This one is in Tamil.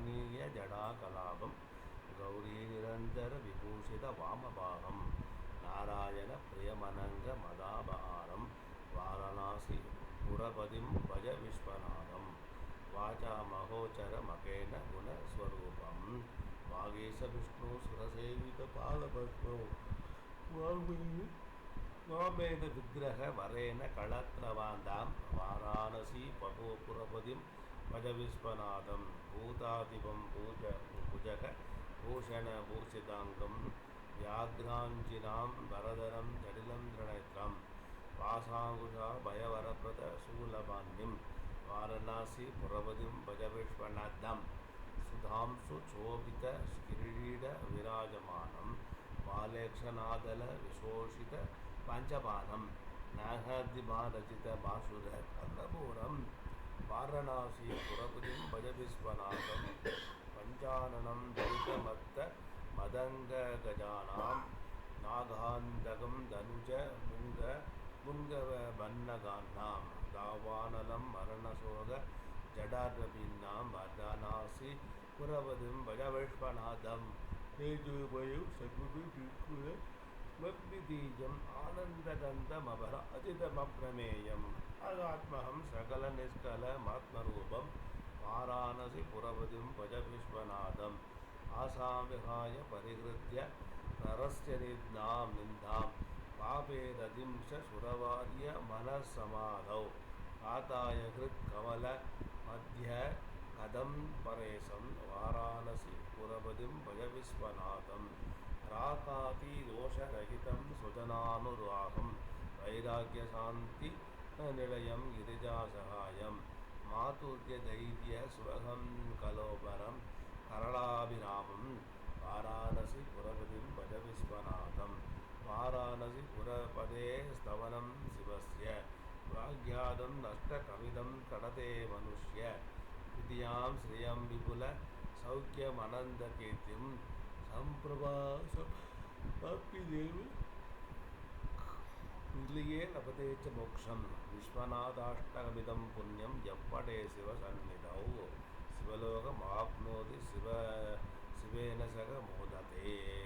கமனீய ஜடாகலாபம். கௌரி நிரந்தர விபூஷித வாமபாகம் நாராயண பிரியமனங்க மதாபகாரம் வாரணாசி புரபதிம் பஜ விஸ்வநாதம். வாச்சா மகோச்சர மகேன குணஸ்வரூபம். வாகேச விஷ்ணு சுரசேவித பாதபத்மோ வால்மீகி வாமேத விக்கிரக வரேன களத்ரவாந்தாம். வாராணசி பகோ புரபதிம் பஜவிஸ்வநாதம் பூதாதிபம் பூஜ புஜக பூஷண பூஷிதாங்கம் வியாக்ராஞ்சினாம் வரதரம் ஜடிலம் திரணேத்திரம் வாசாங்குஷா பயவரப்பிரத சூலபாண்டிம் வாரணாசி புரபதிம் பஜவிஸ்வநாதம் சுதாம்சு சோபித கிரீட விராஜமானம் பாலேக்ஷநாதல விசோஷித பஞ்சபானம் நாகாதிபாரஜித பாசுர கந்தபூரம் வாரணாசிய புறபுதி பஜவிஸ்வநாதம் பஞ்சானனம் தரிதமத்த மதங்க கஜானாம் நாகாந்தகம் தனுஜ முங்க முன்கவ பன்னகான்னாம் தாவானலம் மரணசோக ஜடாரபின்னாம் வரதானாசி புறவதும் பஜவிஸ்வநாதம் நேதுபயு சகுடு பிக்குல ஸ்மிருதிபீஜம் ஆனந்தகந்தமபர அஜிதமப்ரமேயம். அதாத்மகம் சகல நிஷ்கலமாத்மரூபம் வாராணசி புரபதிம் பஜ விஸ்வநாதம். ஆசாம் விகாய பரிகிருத்திய நரஸ்ய நித்னாம் நிந்தாம் பாபேரதிம்ச சுரவாரிய மனசமாதௌ. காத்தாய கிருத் கமல மத்திய கதம் பரேசம் வாராணசி புரபதிம் பஜ விஸ்வநாதம். ராகாதி தோஷரகிதம் சுஜனானுராகம். வைராக்கியசாந்தி நிலையம் கிரிஜாசகாயம் மாதுர்ய தைரிய சுவகம் கலோபரம். கரளாபிராமம் வாராணசி புரபதிம் பஜ விஸ்வநாதம். வாராணசி புரபதே ஸ்தவனம் சிவசிய பிராக்யாதம் நஷ்டகவிதம் கடதே மனுஷ்ய. விதியாம் ஸ்ரீயம் விபுல சௌக்கியமனந்த கீர்த்தியும் సంప్రభాసప్పిదేవి నిలియే లభతేచ మోక్షం. విశ్వనాథాష్టకమిదం పుణ్యం ఎప్పటే శివ సన్నిధౌ. శివలోకమాప్నోతి శివ శివేన సగ మోదతే.